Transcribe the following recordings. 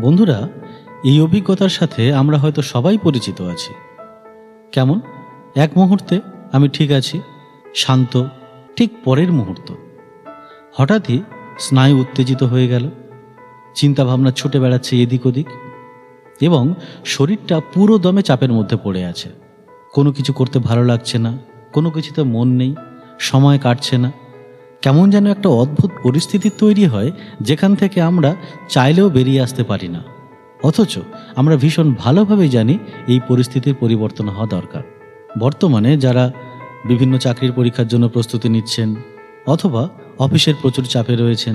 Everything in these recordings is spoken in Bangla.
বন্ধুরা, এই অভিজ্ঞতার সাথে আমরা হয়তো সবাই পরিচিত আছি। কেমন? এক মুহূর্তে আমি ঠিক আছি, শান্ত, ঠিক পরের মুহূর্ত। হঠাৎই স্নায়ু উত্তেজিত হয়ে গেল। চিন্তাভাবনা ছুটে বেড়াচ্ছে এদিক ওদিক। এবং শরীরটা পুরো দমে চাপের মধ্যে পড়ে আছে। কোনো কিছু করতে ভালো লাগছে না, কোনো কিছুতে মন নেই, সময় কাটছে না। কেমন যেন একটা অদ্ভুত পরিস্থিতি তৈরি হয় যেখান থেকে আমরা চাইলেও বেরিয়ে আসতে পারি না। অথচ আমরা ভীষণ ভালোভাবেই জানি এই পরিস্থিতির পরিবর্তন হওয়া দরকার। বর্তমানে যারা বিভিন্ন চাকরির পরীক্ষার জন্য প্রস্তুতি নিচ্ছেন অথবা অফিসের প্রচুর চাপে রয়েছেন,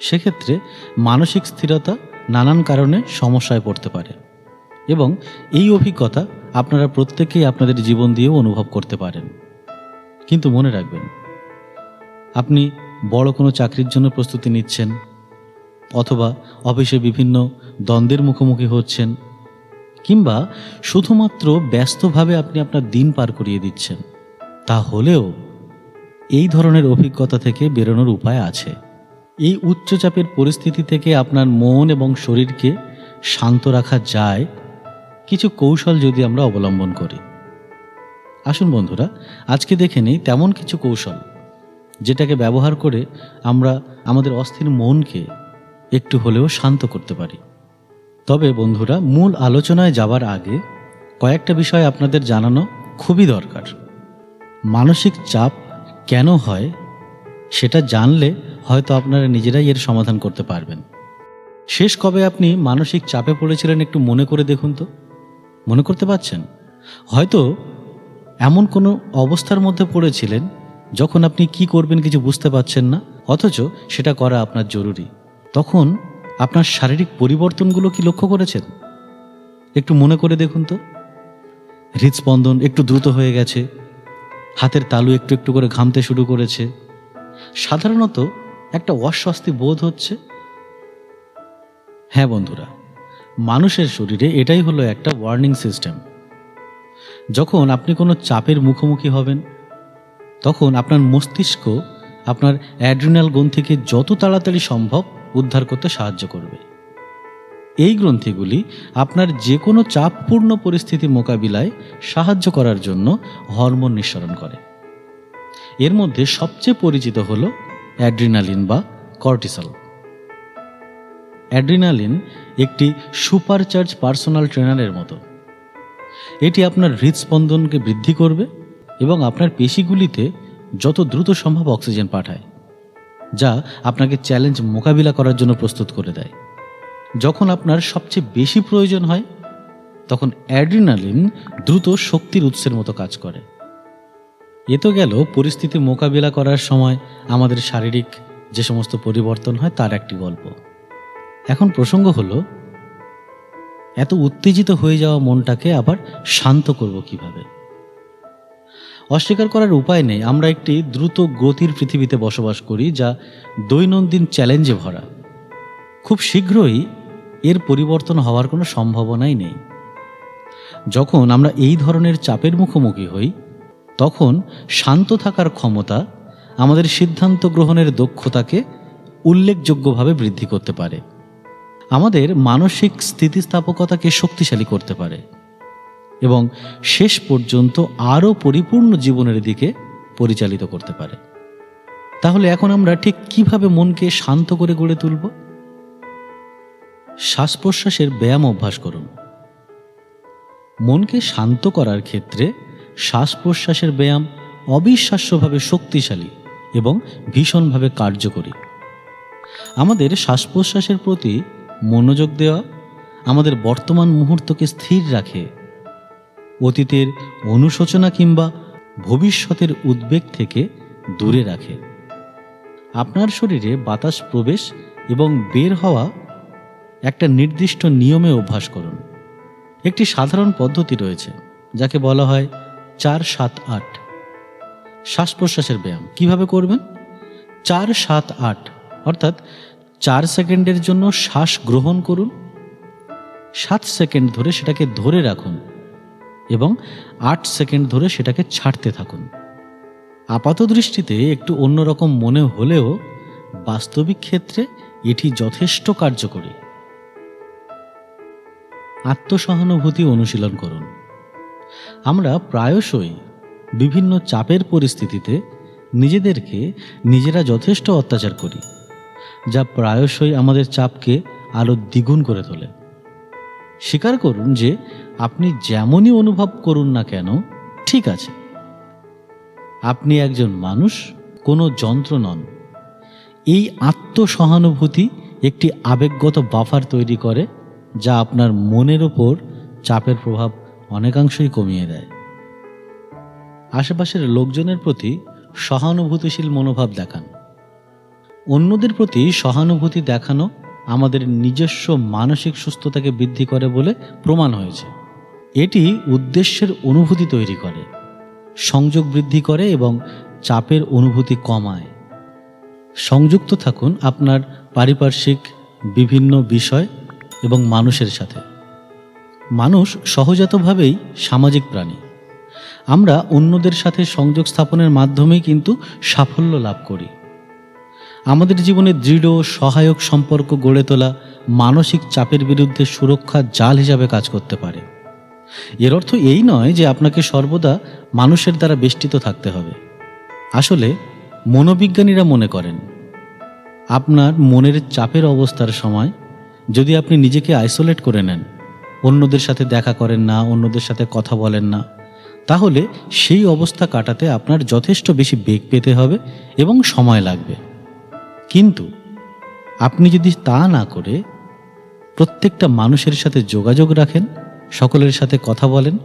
সেক্ষেত্রে মানসিক স্থিরতা নানান কারণে সমস্যায় পড়তে পারে। এবং এই অভিজ্ঞতা আপনারা প্রত্যেকেই আপনাদের জীবন দিয়েও অনুভব করতে পারেন। কিন্তু মনে রাখবেন, আপনি বড় কোনো চাকরির জন্য প্রস্তুতি নিচ্ছেন অথবা অফিসে বিভিন্ন দ্বন্দ্বের মুখোমুখি হচ্ছেন কিংবা শুধুমাত্র ব্যস্তভাবে আপনি আপনার দিন পার করিয়ে দিচ্ছেন, তাহলেও এই ধরনের অভিজ্ঞতা থেকে বেরোনোর উপায় আছে। এই উচ্চচাপের পরিস্থিতি থেকে আপনার মন এবং শরীরকে শান্ত রাখা যায় কিছু কৌশল যদি আমরা অবলম্বন করি। আসুন বন্ধুরা, আজকে দেখে নিই তেমন কিছু কৌশল যেটাকে ব্যবহার করে আমরা আমাদের অস্থির মনকে একটু হলেও শান্ত করতে পারি। তবে বন্ধুরা, মূল আলোচনায় যাবার আগে কয়েকটা বিষয় আপনাদের জানানো খুবই দরকার। মানসিক চাপ কেন হয় সেটা জানলে হয়তো আপনারা নিজেরাই এর সমাধান করতে পারবেন। শেষ কবে আপনি মানসিক চাপে পড়েছিলেন একটু মনে করে দেখুন তো। মনে করতে পারছেন? হয়তো এমন কোনো অবস্থার মধ্যে পড়েছিলেন যখন আপনি কি করবেন কিছু বুঝতে পারছেন না, অথচ সেটা করা আপনার জরুরি। তখন আপনার শারীরিক পরিবর্তনগুলো কি লক্ষ্য করেছেন? একটু মনে করে দেখুন তো। হৃদস্পন্দন একটু দ্রুত হয়ে গেছে। হাতের তালু একটু একটু করে ঘামতে শুরু করেছে। সাধারণত একটা অস্বস্তি বোধ হচ্ছে? হ্যাঁ বন্ধুরা, মানুষের শরীরে এটাই হলো একটা ওয়ার্নিং সিস্টেম যখন আপনি কোনো চাপের মুখোমুখি হবেন, তখন আপনার মস্তিষ্ক আপনার অ্যাড্রিনাল গ্রন্থিকে যত তাড়াতাড়ি সম্ভব উদ্ধার করতে সাহায্য করবে। এই গ্রন্থিগুলি আপনার যে কোনো চাপপূর্ণ পরিস্থিতি মোকাবিলায় সাহায্য করার জন্য হরমোন নিঃসরণ করে। এর মধ্যে সবচেয়ে পরিচিত হল অ্যাড্রিনালিন বা কর্টিসল। অ্যাড্রিনালিন একটি সুপারচার্জ পার্সোনাল ট্রেনারের মতো। এটি আপনার হৃদস্পন্দনকে বৃদ্ধি করবে এবং আপনার পেশিগুলিতে যত দ্রুত সম্ভব অক্সিজেন পাঠায়, যা আপনাকে চ্যালেঞ্জ মোকাবিলা করার জন্য প্রস্তুত করে দেয়। যখন আপনার সবচেয়ে বেশি প্রয়োজন হয়, তখন অ্যাড্রিনালিন দ্রুত শক্তির উৎসের মতো কাজ করে। এ তো গেল পরিস্থিতি মোকাবিলা করার সময় আমাদের শারীরিক যে সমস্ত পরিবর্তন হয় তার একটি গল্প। এখন প্রসঙ্গ হলো, এত উত্তেজিত হয়ে যাওয়া মনটাকে আবার শান্ত করব কীভাবে? অস্বীকার করার উপায় নেই, আমরা একটি দ্রুত গতির পৃথিবীতে বসবাস করি যা দৈনন্দিন চ্যালেঞ্জে ভরা। খুব শীঘ্রই এর পরিবর্তন হওয়ার কোনো সম্ভাবনাই নেই। যখন আমরা এই ধরনের চাপের মুখোমুখি হই তখন শান্ত থাকার ক্ষমতা আমাদের সিদ্ধান্ত গ্রহণের দক্ষতাকে উল্লেখযোগ্যভাবে বৃদ্ধি করতে পারে। আমাদের মানসিক স্থিতিস্থাপকতাকে শক্তিশালী করতে পারে এবং শেষ পর্যন্ত আরও পরিপূর্ণ জীবনের দিকে পরিচালিত করতে পারে। তাহলে এখন আমরা ঠিক কীভাবে মনকে শান্ত করে গড়ে তুলব? শ্বাস প্রশ্বাসের ব্যায়াম অভ্যাস করুন। মনকে শান্ত করার ক্ষেত্রে শ্বাস প্রশ্বাসের ব্যায়াম অবিশ্বাস্যভাবে শক্তিশালী এবং ভীষণভাবে কার্যকরী। আমাদের শ্বাস প্রশ্বাসের প্রতি মনোযোগ দেওয়া, আমাদের বর্তমান মুহূর্তকে স্থির রাখে, অতীতের অনুশোচনা কিংবা ভবিষ্যতের উদ্বেগ থেকে দূরে রাখে। আপনার শরীরে বাতাস প্রবেশ এবং বের হওয়া একটা নির্দিষ্ট নিয়মে অভ্যাস করুন। একটি সাধারণ পদ্ধতি রয়েছে, যাকে বলা হয় চার সাত আট। শ্বাস প্রশ্বাসের ব্যায়াম, কীভাবে করবেন? চার সাত আট, অর্থাৎ চার সেকেন্ডের জন্য শ্বাস গ্রহণ করুন। সাত সেকেন্ড ধরে সেটাকে ধরে রাখুন এবং আট সেকেন্ড ধরে সেটাকে ছাড়তে থাকুন। আপাত দৃষ্টিতে একটু অন্যরকম মনে হলেও বাস্তবিক ক্ষেত্রে এটি যথেষ্ট কার্যকরী। আত্মসহানুভূতি অনুশীলন করুন। আমরা প্রায়শই বিভিন্ন চাপের পরিস্থিতিতে নিজেদেরকে নিজেরা যথেষ্ট অত্যাচার করি, যা প্রায়শই আমাদের চাপকে আরও দ্বিগুণ করে তোলে। স্বীকার করুন যে আপনি যেমনই অনুভব করুন না কেন, ঠিক আছে। আপনি একজন মানুষ, কোনো যন্ত্র নন। এই আত্মসহানুভূতি একটি আবেগগত বাফার তৈরি করে, যা আপনার মনের ওপর চাপের প্রভাব অনেকাংশই কমিয়ে দেয়। আশেপাশের লোকজনের প্রতি সহানুভূতিশীল মনোভাব দেখান। অন্যদের প্রতি সহানুভূতি দেখানো আমাদের নিজস্ব মানসিক সুস্থতাকে বৃদ্ধি করে বলে প্রমাণ হয়েছে। এটি উদ্দেশ্যের অনুভূতি তৈরি করে, সংযোগ বৃদ্ধি করে এবং চাপের অনুভূতি কমায়। সংযুক্ত থাকুন আপনার পারিপার্শ্বিক বিভিন্ন বিষয় এবং মানুষের সাথে। মানুষ সহজাতভাবেই সামাজিক প্রাণী। আমরা অন্যদের সাথে সংযোগ স্থাপনের মাধ্যমেই কিন্তু সাফল্য লাভ করি। আমাদের জীবনে দৃঢ়, সহায়ক সম্পর্ক গড়ে তোলা মানসিক চাপের বিরুদ্ধে সুরক্ষা জাল হিসাবে কাজ করতে পারে। এর অর্থ এই নয় যে আপনাকে সর্বদা মানুষের দ্বারা বেষ্টিত থাকতে হবে। আসলে, মনোবিজ্ঞানীরা মনে করেন, আপনার মনের চাপের অবস্থার সময় যদি আপনি নিজেকে আইসোলেট করে নেন অন্যদের সাথে দেখা করেন না, অন্যদের সাথে কথা বলেন না। তাহলে সেই অবস্থা কাটাতে আপনার যথেষ্ট বেশি বেগ পেতে হবে এবং সময় লাগবে। কিন্তু আপনি যদি তা না করে প্রত্যেকটা মানুষের সাথে যোগাযোগ রাখেন, সকলের সাথে কথা বলেন,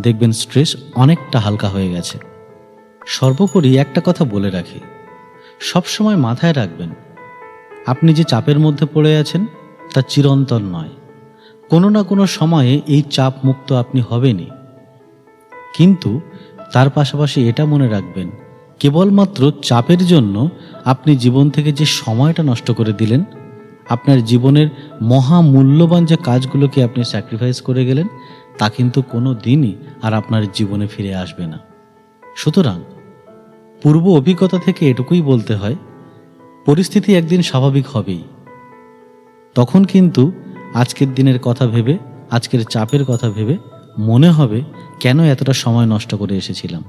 দেখবেন স্ট্রেস অনেকটা হালকা হয়ে গেছে। সর্বোপরি একটা কথা বলে রাখি, সবসময় মাথায় রাখবেন, আপনি যে চাপের মধ্যে পড়ে আছেন তা চিরন্তন নয়। কোনো না কোনো সময়ে এই চাপ মুক্ত আপনি হবেনই। কিন্তু তার পাশাপাশি এটা মনে রাখবেন, কেবলমাত্র চাপের জন্য আপনি জীবন থেকে যে সময়টা নষ্ট করে দিলেন, আপনার জীবনের মহা মূল্যবান যে কাজগুলোকে আপনি স্যাক্রিফাইস করে গেলেন, তা কিন্তু কোনো দিনই আর আপনার জীবনে ফিরে আসবে না। সুতরাং পূর্ব অভিজ্ঞতা থেকে এটুকুই বলতে হয়, পরিস্থিতি একদিন স্বাভাবিক হবেই। তখন কিন্তু আজকের দিনের কথা ভেবে, আজকের চাপের কথা ভেবে মনে হবে কেন এতটা সময় নষ্ট করে এসেছিলাম।